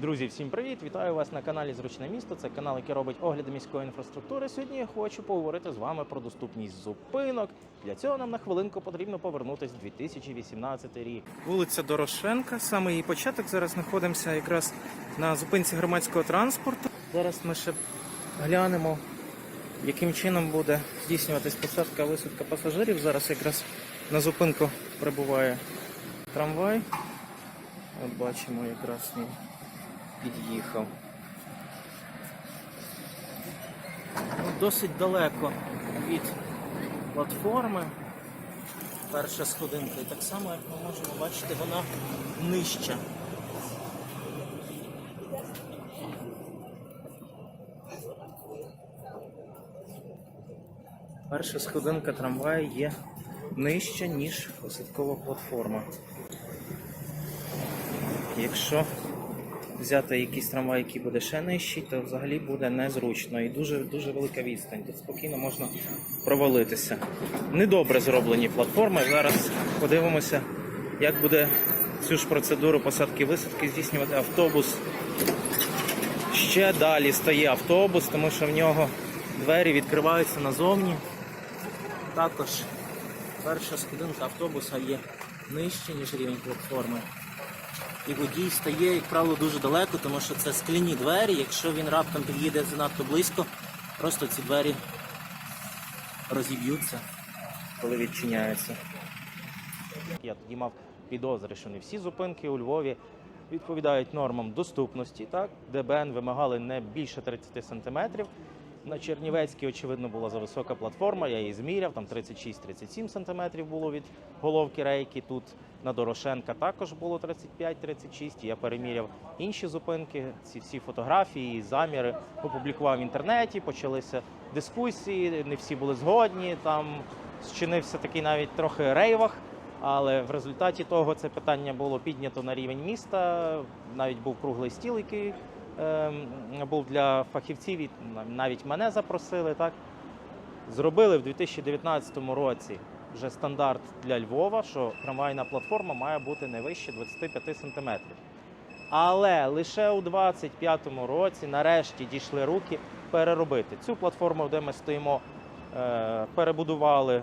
Друзі, всім привіт! Вітаю вас на каналі Зручне місто. Це канал, який робить огляди міської інфраструктури. Сьогодні я хочу поговорити з вами про доступність зупинок. Для цього нам на хвилинку потрібно повернутися в 2018 рік. Вулиця Дорошенка, саме її початок. Зараз знаходимося якраз на зупинці громадського транспорту. Зараз ми ще глянемо, яким чином буде здійснюватись посадка висадка пасажирів. Зараз якраз на зупинку прибуває трамвай. От бачимо, якраз він під'їхав. Ну, досить далеко від платформи. Перша сходинка. І так само, як ми можемо бачити, вона нижча. Перша сходинка трамваю є нижча, ніж посадкова платформа. Якщо взяти якийсь трамвай, який буде ще нижчий, то взагалі буде незручно і дуже дуже велика відстань. Тут спокійно можна провалитися. Недобре зроблені платформи. Зараз подивимося, як буде цю ж процедуру посадки висадки здійснювати автобус. Ще далі стає автобус, тому що в нього двері відкриваються назовні. Також перша сходинка автобуса є нижче, ніж рівень платформи. І водій стає, як правило, дуже далеко, тому що це скляні двері. Якщо він раптом під'їде занадто близько, просто ці двері розіб'ються, коли відчиняються. Я тоді мав підозри, що не всі зупинки у Львові відповідають нормам доступності. Так? ДБН вимагали не більше 30 сантиметрів. На Чернівецькій, очевидно, була зависока платформа, я її зміряв, там 36-37 сантиметрів було від головки рейки. Тут на Дорошенка також було 35-36. Я переміряв інші зупинки, ці всі фотографії, заміри опублікував в інтернеті, почалися дискусії, не всі були згодні. Там зчинився такий навіть трохи рейвах. Але в результаті того це питання було піднято на рівень міста. Навіть був круглий стіл, який ем, був для фахівців, навіть мене запросили. Так зробили в 2019 році вже стандарт для Львова, що трамвайна платформа має бути не вище 25 сантиметрів. Але лише у 2025 році нарешті дійшли руки переробити цю платформу, де ми стоїмо, е, перебудували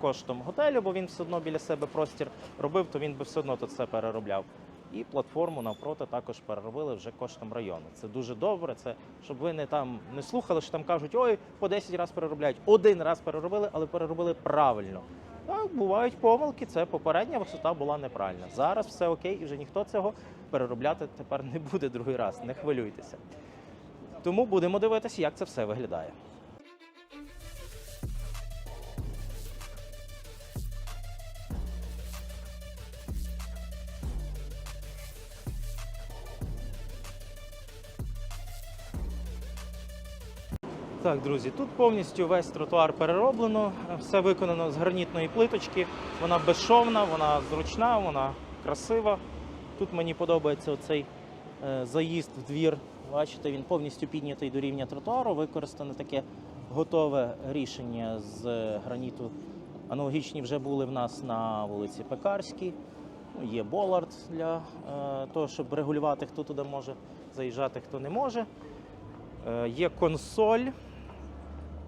коштом готелю, бо він все одно біля себе простір робив, то він би все одно тут все переробляв. І платформу навпроти також переробили вже коштом району. Це дуже добре. Це щоб ви не там не слухали, що там кажуть, ой, по 10 разів переробляють. Один раз переробили, але переробили правильно. Так, бувають помилки. Це попередня висота була неправильна. Зараз все окей, і вже ніхто цього переробляти тепер не буде другий раз. Не хвилюйтеся. Тому будемо дивитися, як це все виглядає. Так, друзі, тут повністю весь тротуар перероблено, все виконано з гранітної плиточки. Вона безшовна, вона зручна, вона красива. Тут мені подобається оцей е, заїзд в двір. Бачите, він повністю піднятий до рівня тротуару. Використане таке готове рішення з е, граніту. Аналогічні вже були в нас на вулиці Пекарській. Ну, Є Болард для е, того, щоб регулювати, хто туди може заїжджати, хто не може. Є консоль,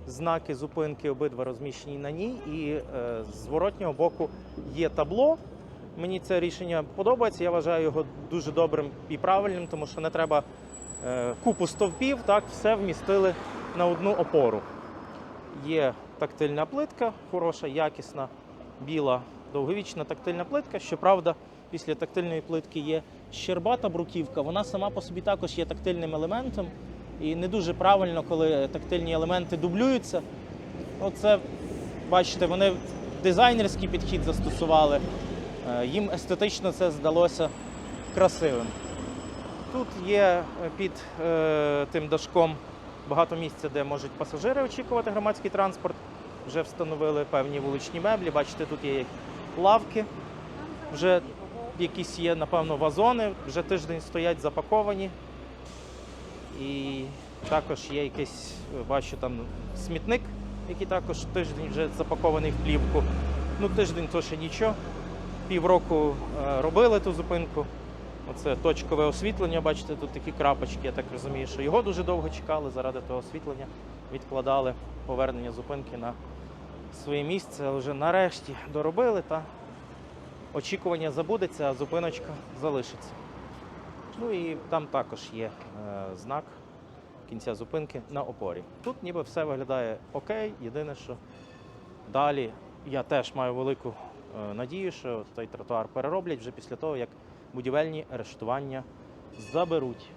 знаки зупинки обидва розміщені на ній, і е, з зворотнього боку є табло. Мені це рішення подобається. Я вважаю його дуже добрим і правильним, тому що не треба е, купу стовпів, так все вмістили на одну опору. Є тактильна плитка, хороша, якісна, біла, довговічна тактильна плитка. Щоправда, після тактильної плитки є щербата бруківка. Вона сама по собі також є тактильним елементом. І не дуже правильно, коли тактильні елементи дублюються. Оце, бачите, вони дизайнерський підхід застосували. Е, Їм естетично це здалося красивим. Тут є е, під е, тим дашком багато місця, де можуть пасажири очікувати громадський транспорт. Вже встановили певні вуличні меблі. Бачите, тут є лавки, вже якісь є, напевно, вазони, вже тиждень стоять запаковані. І також є якийсь, бачу там смітник, який також тиждень вже запакований в плівку. Ну, тиждень то ще нічого. Півроку е, робили ту зупинку. Оце точкове освітлення, бачите, тут такі крапочки, я так розумію, що його дуже довго чекали заради того освітлення, відкладали повернення зупинки на своє місце, вже нарешті доробили та очікування забудеться, а зупиночка залишиться. Ну і там також є е, знак кінця зупинки на опорі. Тут ніби все виглядає окей. Єдине, що далі я теж маю велику е, надію, що той тротуар перероблять вже після того, як будівельні арештування заберуть.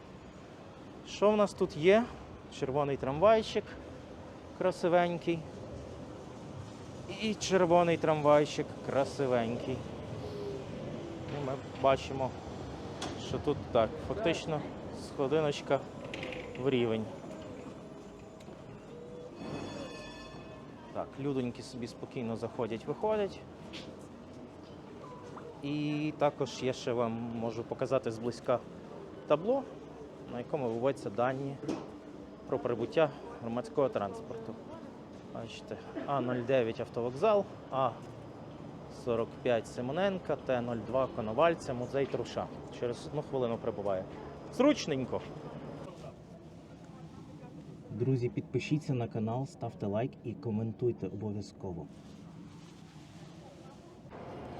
Що в нас тут є? Червоний трамвайчик красивенький. І червоний трамвайчик красивенький. І ми бачимо, що тут так, фактично сходиночка в рівень. Так, людоньки собі спокійно заходять, виходять. І також я ще вам можу показати зблизька табло, на якому виводяться дані про прибуття громадського транспорту. Бачите, А09 автовокзал, А45 Симоненка, Т02 Коновальця, музей Труша. Через одну хвилину прибуває. Зручненько. Друзі, підпишіться на канал, ставте лайк і коментуйте обов'язково.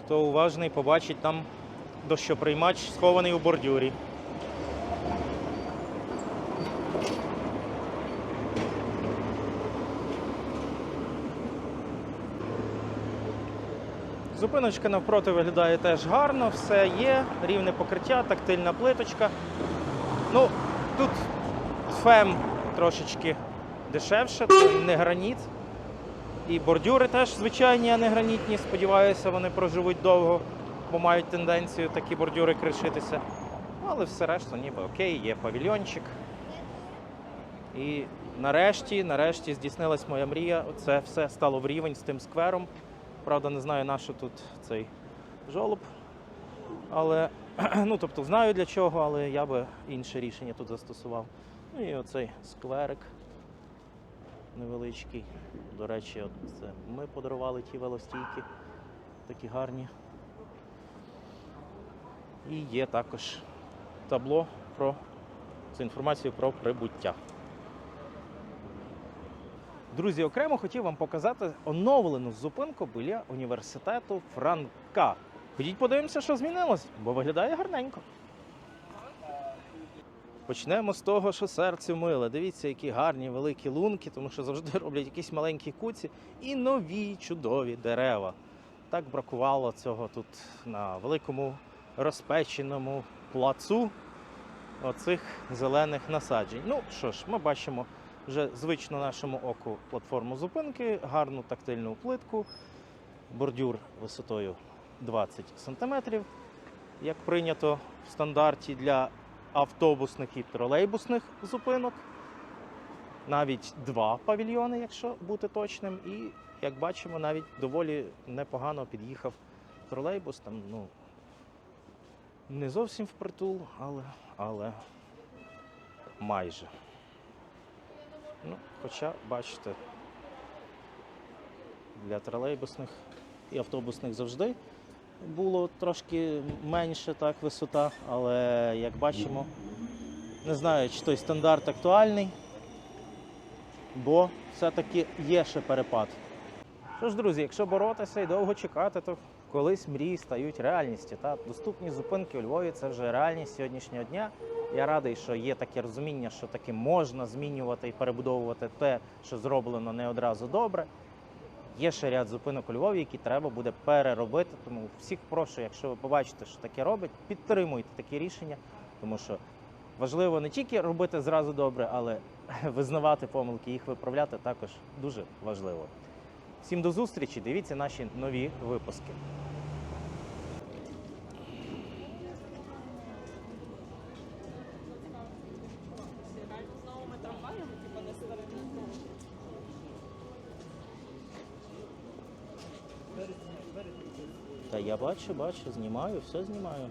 Хто уважний, побачить там дощоприймач схований у бордюрі. Зупиночка навпроти виглядає теж гарно, все є, рівне покриття, тактильна плиточка. Ну, тут фем трошечки дешевше, не граніт. І бордюри теж звичайні, а не гранітні. Сподіваюся, вони проживуть довго, бо мають тенденцію такі бордюри кришитися. Але все решта ніби окей, є павільйончик. І нарешті, нарешті здійснилась моя мрія. Це все стало в рівень з тим сквером. Правда, не знаю, на що тут цей жолоб. Але, ну, тобто, знаю для чого, але я би інше рішення тут застосував. Ну і оцей скверик невеличкий. До речі, от це ми подарували ті велостійки, такі гарні. І є також табло про з інформацією про прибуття. Друзі, окремо хотів вам показати оновлену зупинку біля університету Франка. Ходіть подивимося, що змінилось, бо виглядає гарненько. Почнемо з того, що серцю миле. Дивіться, які гарні великі лунки, тому що завжди роблять якісь маленькі куці і нові чудові дерева. Так бракувало цього тут на великому розпеченому плацу оцих зелених насаджень. Ну що ж, ми бачимо вже звично нашому оку платформу зупинки, гарну тактильну плитку, бордюр висотою 20 см, як прийнято в стандарті для автобусних і тролейбусних зупинок. Навіть два павільйони, якщо бути точним. І, як бачимо, навіть доволі непогано під'їхав тролейбус. Там, ну, не зовсім впритул, але, але майже. Ну, хоча, бачите, для тролейбусних і автобусних завжди було трошки менше так висота, але як бачимо, не знаю, чи той стандарт актуальний, бо все-таки є ще перепад. Що ж, друзі, якщо боротися і довго чекати, то колись мрії стають реальністю. Та доступні зупинки у Львові це вже реальність сьогоднішнього дня. Я радий, що є таке розуміння, що таки можна змінювати і перебудовувати те, що зроблено не одразу добре. Є ще ряд зупинок у Львові, які треба буде переробити. Тому всіх прошу, якщо ви побачите, що таке робить, підтримуйте такі рішення, тому що важливо не тільки робити зразу добре, але визнавати помилки, їх виправляти також дуже важливо. Всім до зустрічі! Дивіться наші нові випуски. з новими трамваями, типу не старими. Та я бачу, бачу, знімаю, все знімаю.